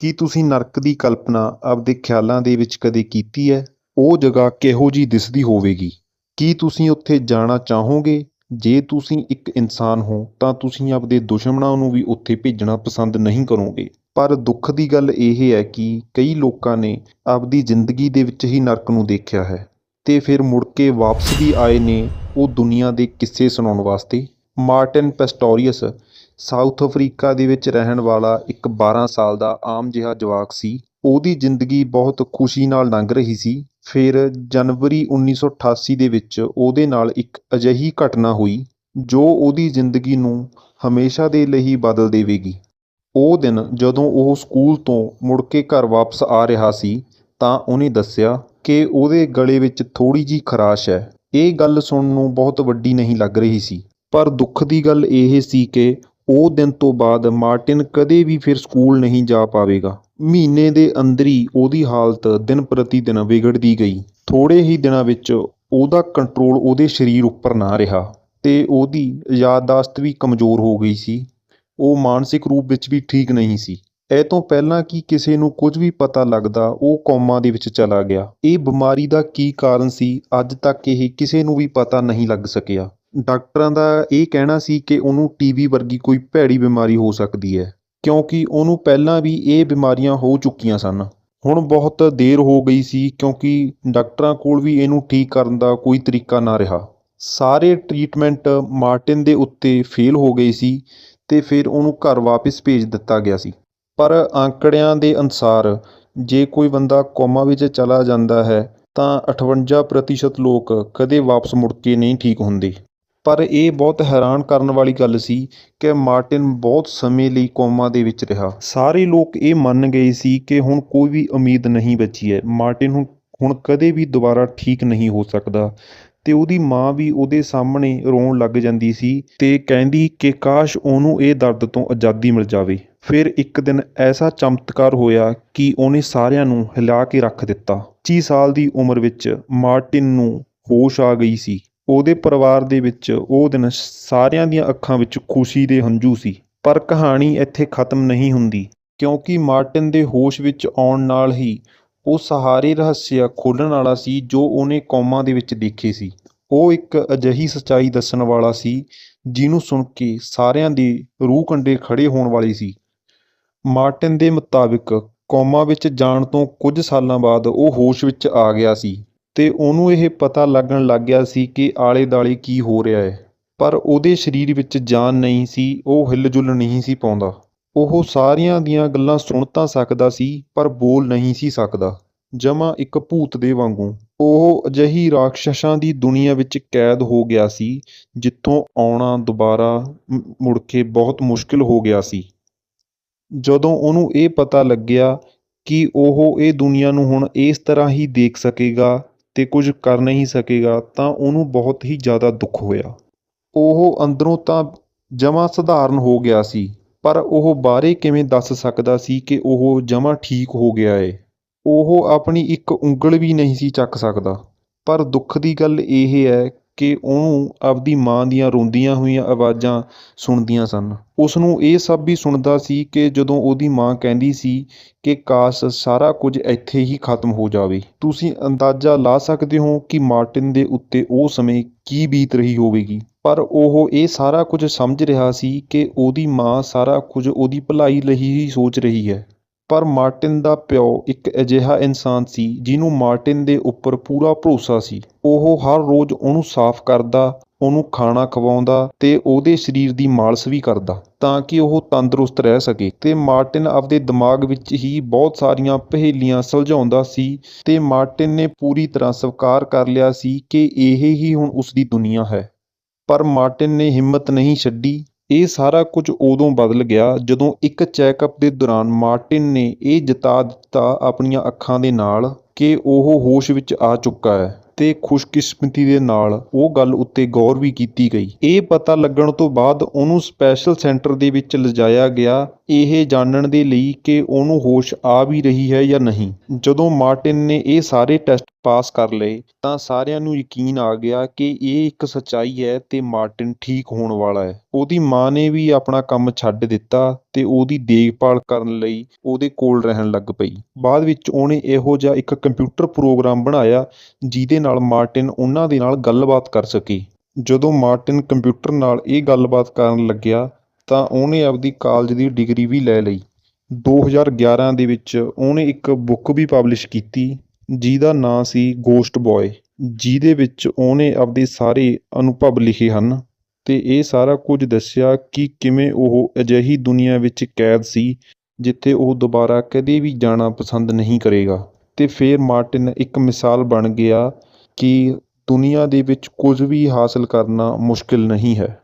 ਕੀ ਤੁਸੀਂ ਨਰਕ ਦੀ ਕਲਪਨਾ ਆਪਦੇ ਖਿਆਲਾਂ ਦੇ ਵਿੱਚ ਕਦੇ ਕੀਤੀ ਹੈ? ਉਹ ਜਗ੍ਹਾ ਕਿਹੋ ਜਿਹੀ ਦਿਸਦੀ ਹੋਵੇਗੀ? ਕੀ ਤੁਸੀਂ ਉੱਥੇ ਜਾਣਾ ਚਾਹੋਗੇ? ਜੇ ਤੁਸੀਂ ਇੱਕ ਇਨਸਾਨ ਹੋ, ਤਾਂ ਤੁਸੀਂ ਆਪਦੇ ਦੁਸ਼ਮਣਾਂ ਨੂੰ ਵੀ ਉੱਥੇ ਭੇਜਣਾ ਪਸੰਦ ਨਹੀਂ ਕਰੋਗੇ। ਪਰ ਦੁੱਖ ਦੀ ਗੱਲ ਇਹ ਹੈ ਕਿ ਕਈ ਲੋਕਾਂ ਨੇ ਆਪਦੀ ਜ਼ਿੰਦਗੀ ਦੇ ਵਿੱਚ ਹੀ ਨਰਕ ਨੂੰ ਦੇਖਿਆ ਹੈ ਅਤੇ ਫਿਰ ਮੁੜ ਕੇ ਵਾਪਸ ਵੀ ਆਏ ਨੇ ਉਹ ਦੁਨੀਆ ਦੇ ਕਿੱਸੇ ਸੁਣਾਉਣ ਵਾਸਤੇ। ਮਾਰਟਿਨ ਪੈਸਟੋਰੀਅਸ ਸਾਊਥ ਅਫਰੀਕਾ ਦੇ ਵਿੱਚ ਰਹਿਣ ਵਾਲਾ ਇੱਕ 12 ਸਾਲ ਦਾ ਆਮ ਜਿਹਾ ਜਵਾਕ ਸੀ। ਉਹਦੀ ਜ਼ਿੰਦਗੀ ਬਹੁਤ ਖੁਸ਼ੀ ਨਾਲ ਲੰਘ ਰਹੀ ਸੀ। ਫਿਰ ਜਨਵਰੀ 1988 ਦੇ ਵਿੱਚ ਉਹਦੇ ਨਾਲ ਇੱਕ ਅਜਿਹੀ ਘਟਨਾ ਹੋਈ, ਜੋ ਉਹਦੀ ਜ਼ਿੰਦਗੀ ਨੂੰ ਹਮੇਸ਼ਾ ਦੇ ਲਈ ਬਦਲ ਦੇਵੇਗੀ। ਉਹ ਦਿਨ ਜਦੋਂ ਉਹ ਸਕੂਲ ਤੋਂ ਮੁੜ ਕੇ ਘਰ ਵਾਪਸ ਆ ਰਿਹਾ ਸੀ, ਤਾਂ ਉਹਨੇ ਦੱਸਿਆ ਕਿ ਉਹਦੇ ਗਲੇ ਵਿੱਚ ਥੋੜ੍ਹੀ ਜਿਹੀ ਖਰਾਸ਼ ਹੈ। ਇਹ ਗੱਲ ਸੁਣਨ ਨੂੰ ਬਹੁਤ ਵੱਡੀ ਨਹੀਂ ਲੱਗ ਰਹੀ ਸੀ। ਪਰ ਦੁੱਖ ਦੀ ਗੱਲ ਇਹ ਸੀ ਕਿ ਉਹ ਦਿਨ ਤੋਂ ਬਾਅਦ ਮਾਰਟਿਨ ਕਦੇ ਵੀ ਫਿਰ ਸਕੂਲ ਨਹੀਂ ਜਾ ਪਾਵੇਗਾ। ਮਹੀਨੇ ਦੇ ਅੰਦਰ ਹੀ ਉਹਦੀ ਹਾਲਤ ਦਿਨ ਪ੍ਰਤੀ ਦਿਨ ਵਿਗੜਦੀ ਗਈ। ਥੋੜ੍ਹੇ ਹੀ ਦਿਨਾਂ ਵਿੱਚ ਉਹਦਾ ਕੰਟਰੋਲ ਉਹਦੇ ਸਰੀਰ ਉੱਪਰ ਨਾ ਰਿਹਾ ਅਤੇ ਉਹਦੀ ਯਾਦਦਾਸ਼ਤ ਵੀ ਕਮਜ਼ੋਰ ਹੋ ਗਈ ਸੀ। ਉਹ ਮਾਨਸਿਕ ਰੂਪ ਵਿੱਚ ਵੀ ਠੀਕ ਨਹੀਂ ਸੀ। ਇਹ ਤੋਂ ਪਹਿਲਾਂ ਕਿ ਕਿਸੇ ਨੂੰ ਕੁਝ ਵੀ ਪਤਾ ਲੱਗਦਾ, ਉਹ ਕੌਮਾ ਦੇ ਵਿੱਚ ਚਲਾ ਗਿਆ। ਇਹ ਬਿਮਾਰੀ ਦਾ ਕੀ ਕਾਰਨ ਸੀ, ਅੱਜ ਤੱਕ ਇਹ ਕਿਸੇ ਨੂੰ ਵੀ ਪਤਾ ਨਹੀਂ ਲੱਗ ਸਕਿਆ। ਡਾਕਟਰਾਂ ਦਾ ਇਹ ਕਹਿਣਾ ਸੀ ਕਿ ਉਹਨੂੰ ਟੀਬੀ ਵਰਗੀ ਕੋਈ ਭੈੜੀ ਬਿਮਾਰੀ ਹੋ ਸਕਦੀ ਹੈ, ਕਿਉਂਕਿ ਉਹਨੂੰ ਪਹਿਲਾਂ ਵੀ ਇਹ ਬਿਮਾਰੀਆਂ ਹੋ ਚੁੱਕੀਆਂ ਸਨ। ਹੁਣ ਬਹੁਤ ਦੇਰ ਹੋ ਗਈ ਸੀ, ਕਿਉਂਕਿ ਡਾਕਟਰਾਂ ਕੋਲ ਵੀ ਇਹਨੂੰ ਠੀਕ ਕਰਨ ਦਾ ਕੋਈ ਤਰੀਕਾ ਨਾ ਰਿਹਾ। ਸਾਰੇ ਟਰੀਟਮੈਂਟ ਮਾਰਟਿਨ ਦੇ ਉੱਤੇ ਫੇਲ ਹੋ ਗਈ ਸੀ ਅਤੇ ਫਿਰ ਉਹਨੂੰ ਘਰ ਵਾਪਸ ਭੇਜ ਦਿੱਤਾ ਗਿਆ ਸੀ। ਪਰ ਅੰਕੜਿਆਂ ਦੇ ਅਨੁਸਾਰ ਜੇ ਕੋਈ ਬੰਦਾ ਕੋਮਾ ਵਿੱਚ ਚਲਾ ਜਾਂਦਾ ਹੈ, ਤਾਂ ਅਠਵੰਜਾ ਪ੍ਰਤੀਸ਼ਤ ਲੋਕ ਕਦੇ ਵਾਪਸ ਮੁੜ ਕੇ ਨਹੀਂ ਠੀਕ ਹੁੰਦੇ। ਪਰ ਇਹ ਬਹੁਤ ਹੈਰਾਨ ਕਰਨ ਵਾਲੀ ਗੱਲ ਸੀ ਕਿ ਮਾਰਟਿਨ ਬਹੁਤ ਸਮੇਂ ਲਈ ਕੋਮਾ ਦੇ ਵਿੱਚ ਰਿਹਾ। ਸਾਰੇ ਲੋਕ ਇਹ ਮੰਨ ਗਏ ਸੀ ਕਿ ਹੁਣ ਕੋਈ ਵੀ ਉਮੀਦ ਨਹੀਂ ਬਚੀ ਹੈ। ਮਾਰਟਿਨ ਹੁਣ ਹੁਣ ਕਦੇ ਵੀ ਦੁਬਾਰਾ ਠੀਕ ਨਹੀਂ ਹੋ ਸਕਦਾ। ਅਤੇ ਉਹਦੀ ਮਾਂ ਵੀ ਉਹਦੇ ਸਾਹਮਣੇ ਰੋਣ ਲੱਗ ਜਾਂਦੀ ਸੀ ਅਤੇ ਕਹਿੰਦੀ ਕਿ ਕਾਸ਼ ਉਹਨੂੰ ਇਹ ਦਰਦ ਤੋਂ ਆਜ਼ਾਦੀ ਮਿਲ ਜਾਵੇ। ਫਿਰ ਇੱਕ ਦਿਨ ਐਸਾ ਚਮਤਕਾਰ ਹੋਇਆ ਕਿ ਉਹਨੇ ਸਾਰਿਆਂ ਨੂੰ ਹਿਲਾ ਕੇ ਰੱਖ ਦਿੱਤਾ। ਪੱਚੀ ਸਾਲ ਦੀ ਉਮਰ ਵਿੱਚ ਮਾਰਟਿਨ ਨੂੰ ਹੋਸ਼ ਆ ਗਈ ਸੀ। ਉਹਦੇ ਪਰਿਵਾਰ ਦੇ ਵਿੱਚ ਉਹ ਦਿਨ ਸਾਰਿਆਂ ਦੀਆਂ ਅੱਖਾਂ ਵਿੱਚ ਖੁਸ਼ੀ ਦੇ ਹੰਝੂ ਸੀ। ਪਰ ਕਹਾਣੀ ਇੱਥੇ ਖਤਮ ਨਹੀਂ ਹੁੰਦੀ, ਕਿਉਂਕਿ ਮਾਰਟਿਨ ਦੇ ਹੋਸ਼ ਵਿੱਚ ਆਉਣ ਨਾਲ ਹੀ ਉਹ ਸਹਾਰੇ ਰਹੱਸਿਆ ਖੋਲ੍ਹਣ ਵਾਲਾ ਸੀ ਜੋ ਉਹਨੇ ਕੌਮਾਂ ਦੇ ਵਿੱਚ ਦੇਖੇ ਸੀ। ਉਹ ਇੱਕ ਅਜਿਹੀ ਸੱਚਾਈ ਦੱਸਣ ਵਾਲਾ ਸੀ, ਜਿਹਨੂੰ ਸੁਣ ਕੇ ਸਾਰਿਆਂ ਦੇ ਰੂਹ ਕੰਡੇ ਖੜ੍ਹੇ ਹੋਣ ਵਾਲੀ ਸੀ। ਮਾਰਟਿਨ ਦੇ ਮੁਤਾਬਿਕ ਕੌਮਾਂ ਵਿੱਚ ਜਾਣ ਤੋਂ ਕੁਝ ਸਾਲਾਂ ਬਾਅਦ ਉਹ ਹੋਸ਼ ਵਿੱਚ ਆ ਗਿਆ ਸੀ। ਅਤੇ ਉਹਨੂੰ ਇਹ ਪਤਾ ਲੱਗਣ ਲੱਗ ਗਿਆ ਸੀ ਕਿ ਆਲੇ ਦੁਆਲੇ ਕੀ ਹੋ ਰਿਹਾ ਹੈ। ਪਰ ਉਹਦੇ ਸਰੀਰ ਵਿੱਚ ਜਾਨ ਨਹੀਂ ਸੀ, ਉਹ ਹਿੱਲ ਜੁਲ ਨਹੀਂ ਸੀ ਪਾਉਂਦਾ। ਉਹ ਸਾਰੀਆਂ ਦੀਆਂ ਗੱਲਾਂ ਸੁਣ ਤਾਂ ਸਕਦਾ ਸੀ, ਪਰ ਬੋਲ ਨਹੀਂ ਸੀ ਸਕਦਾ। ਜਮਾਂ ਇੱਕ ਭੂਤ ਦੇ ਵਾਂਗੂ। ਉਹ ਅਜਿਹੀ ਰਾਖਸ਼ਾਂ ਦੀ ਦੁਨੀਆ ਵਿੱਚ ਕੈਦ ਹੋ ਗਿਆ ਸੀ, ਜਿੱਥੋਂ ਆਉਣਾ ਦੁਬਾਰਾ ਮੁੜ ਕੇ ਬਹੁਤ ਮੁਸ਼ਕਿਲ ਹੋ ਗਿਆ ਸੀ। ਜਦੋਂ ਉਹਨੂੰ ਇਹ ਪਤਾ ਲੱਗਿਆ ਕਿ ਉਹ ਇਹ ਦੁਨੀਆ ਨੂੰ ਹੁਣ ਇਸ ਤਰ੍ਹਾਂ ਹੀ ਦੇਖ ਸਕੇਗਾ ਅਤੇ ਕੁਝ ਕਰ ਨਹੀਂ ਸਕੇਗਾ ਤਾਂ ਉਹਨੂੰ ਬਹੁਤ ਹੀ ਜ਼ਿਆਦਾ ਦੁੱਖ ਹੋਇਆ। ਉਹ ਅੰਦਰੋਂ ਤਾਂ ਜਮਾਂ ਸਧਾਰਨ ਹੋ ਗਿਆ ਸੀ, ਪਰ ਉਹ ਬਾਹਰੇ ਕਿਵੇਂ ਦੱਸ ਸਕਦਾ ਸੀ ਕਿ ਉਹ ਜਮਾਂ ਠੀਕ ਹੋ ਗਿਆ ਏ? ਉਹ ਆਪਣੀ ਇੱਕ ਉਂਗਲ ਵੀ ਨਹੀਂ ਸੀ ਚੱਕ ਸਕਦਾ। ਪਰ ਦੁੱਖ ਦੀ ਗੱਲ ਇਹ ਹੈ ਕਿ ਉਹਨੂੰ ਆਪਦੀ ਮਾਂ ਦੀਆਂ ਰੋਂਦੀਆਂ ਹੋਈਆਂ ਆਵਾਜ਼ਾਂ ਸੁਣਦੀਆਂ ਸਨ। ਉਸ ਨੂੰ ਇਹ ਸਭ ਵੀ ਸੁਣਦਾ ਸੀ ਕਿ ਜਦੋਂ ਉਹਦੀ ਮਾਂ ਕਹਿੰਦੀ ਸੀ ਕਿ ਕਾਸ਼, ਸਾਰਾ ਕੁਝ ਇੱਥੇ ਹੀ ਖਤਮ ਹੋ ਜਾਵੇ। ਤੁਸੀਂ ਅੰਦਾਜ਼ਾ ਲਾ ਸਕਦੇ ਹੋ ਕਿ ਮਾਰਟਿਨ ਦੇ ਉੱਤੇ ਉਹ ਸਮੇਂ ਕੀ ਬੀਤ ਰਹੀ ਹੋਵੇਗੀ। ਪਰ ਉਹ ਇਹ ਸਾਰਾ ਕੁਝ ਸਮਝ ਰਿਹਾ ਸੀ ਕਿ ਉਹਦੀ ਮਾਂ ਸਾਰਾ ਕੁਝ ਉਹਦੀ ਭਲਾਈ ਲਈ ਹੀ ਸੋਚ ਰਹੀ ਹੈ। ਪਰ ਮਾਰਟਿਨ ਦਾ ਪਿਓ ਇੱਕ ਅਜਿਹਾ ਇਨਸਾਨ ਸੀ ਜਿਹਨੂੰ ਮਾਰਟਿਨ ਦੇ ਉੱਪਰ ਪੂਰਾ ਭਰੋਸਾ ਸੀ। ਉਹ ਹਰ ਰੋਜ਼ ਉਹਨੂੰ ਸਾਫ਼ ਕਰਦਾ, ਉਹਨੂੰ ਖਾਣਾ ਖਵਾਉਂਦਾ ਅਤੇ ਉਹਦੇ ਸਰੀਰ ਦੀ ਮਾਲਸ਼ ਵੀ ਕਰਦਾ ਤਾਂ ਕਿ ਉਹ ਤੰਦਰੁਸਤ ਰਹਿ ਸਕੇ ਅਤੇ ਮਾਰਟਿਨ ਆਪਦੇ ਦਿਮਾਗ ਵਿੱਚ ਹੀ ਬਹੁਤ ਸਾਰੀਆਂ ਪਹੇਲੀਆਂ ਸੁਲਝਾਉਂਦਾ ਸੀ ਅਤੇ ਮਾਰਟਿਨ ਨੇ ਪੂਰੀ ਤਰ੍ਹਾਂ ਸਵੀਕਾਰ ਕਰ ਲਿਆ ਸੀ ਕਿ ਇਹ ਹੀ ਹੁਣ ਉਸਦੀ ਦੁਨੀਆ ਹੈ। ਪਰ ਮਾਰਟਿਨ ਨੇ ਹਿੰਮਤ ਨਹੀਂ ਛੱਡੀ ਇਹ ਸਾਰਾ ਕੁਝ ਉਦੋਂ ਬਦਲ ਗਿਆ ਜਦੋਂ ਇੱਕ ਚੈੱਕਅਪ ਦੇ ਦੌਰਾਨ ਮਾਰਟਿਨ ਨੇ ਇਹ ਜਤਾ ਦਿੱਤਾ ਆਪਣੀਆਂ ਅੱਖਾਂ ਦੇ ਨਾਲ ਕਿ ਉਹ ਹੋਸ਼ ਵਿੱਚ ਆ ਚੁੱਕਾ ਹੈ ਅਤੇ ਖੁਸ਼ਕਿਸਮਤੀ ਦੇ ਨਾਲ ਉਹ ਗੱਲ ਉੱਤੇ ਗੌਰ ਵੀ ਕੀਤੀ ਗਈ। ਇਹ ਪਤਾ ਲੱਗਣ ਤੋਂ ਬਾਅਦ ਉਹਨੂੰ ਸਪੈਸ਼ਲ ਸੈਂਟਰ ਦੇ ਵਿੱਚ ਲਿਜਾਇਆ ਗਿਆ। ਇਹ ਜਾਣਨ ਦੇ ਲਈ ਕਿ ਉਹਨੂੰ ਹੋਸ਼ ਆ ਵੀ ਰਹੀ ਹੈ ਜਾਂ ਨਹੀਂ। ਜਦੋਂ ਮਾਰਟਿਨ ਨੇ ਇਹ ਸਾਰੇ ਟੈਸਟ ਪਾਸ ਕਰ ਲਏ, ਤਾਂ ਸਾਰਿਆਂ ਨੂੰ ਯਕੀਨ ਆ ਗਿਆ ਕਿ ਇਹ ਇੱਕ ਸੱਚਾਈ ਹੈ ਅਤੇ ਮਾਰਟਿਨ ਠੀਕ ਹੋਣ ਵਾਲਾ ਹੈ। ਉਹਦੀ ਮਾਂ ਨੇ ਵੀ ਆਪਣਾ ਕੰਮ ਛੱਡ ਦਿੱਤਾ ਅਤੇ ਉਹਦੀ ਦੇਖਭਾਲ ਕਰਨ ਲਈ ਉਹਦੇ ਕੋਲ ਰਹਿਣ ਲੱਗ ਪਈ। ਬਾਅਦ ਵਿੱਚ ਉਹਨੇ ਇਹੋ ਜਿਹਾ ਇੱਕ ਕੰਪਿਊਟਰ ਪ੍ਰੋਗਰਾਮ ਬਣਾਇਆ, ਜਿਹਦੇ ਨਾਲ ਮਾਰਟਿਨ ਉਹਨਾਂ ਦੇ ਨਾਲ ਗੱਲਬਾਤ ਕਰ ਸਕੇ। ਜਦੋਂ ਮਾਰਟਿਨ ਕੰਪਿਊਟਰ ਨਾਲ ਇਹ ਗੱਲਬਾਤ ਕਰਨ ਲੱਗਿਆ, ਤਾਂ ਉਹਨੇ ਆਪਦੀ ਕਾਲਜ ਦੀ ਡਿਗਰੀ ਵੀ ਲੈ ਲਈ। 2011 ਦੇ ਵਿੱਚ ਉਹਨੇ ਇੱਕ ਬੁੱਕ ਵੀ ਪਬਲਿਸ਼ ਕੀਤੀ ਜਿਹਦਾ ਨਾਂ ਸੀ ਗੋਸਟ ਬॉय ਜਿਹਦੇ ਵਿੱਚ ਉਹਨੇ ਆਪਦੇ ਸਾਰੇ ਅਨੁਭਵ ਲਿਖੇ ਹਨ ਤੇ ਇਹ ਸਾਰਾ ਕੁਝ ਦੱਸਿਆ ਕਿ ਕਿਵੇਂ ਉਹ ਅਜਿਹੀ ਦੁਨੀਆ ਵਿੱਚ ਕੈਦ ਸੀ, ਜਿੱਥੇ ਉਹ ਦੁਬਾਰਾ ਕਦੇ ਵੀ ਜਾਣਾ ਪਸੰਦ ਨਹੀਂ ਕਰੇਗਾ। ਤੇ ਫਿਰ ਮਾਰਟਿਨ ਇੱਕ ਮਿਸਾਲ ਬਣ ਗਿਆ ਕਿ ਦੁਨੀਆ ਦੇ ਵਿੱਚ ਕੁਝ ਵੀ ਹਾਸਲ ਕਰਨਾ ਮੁਸ਼ਕਿਲ ਨਹੀਂ ਹੈ।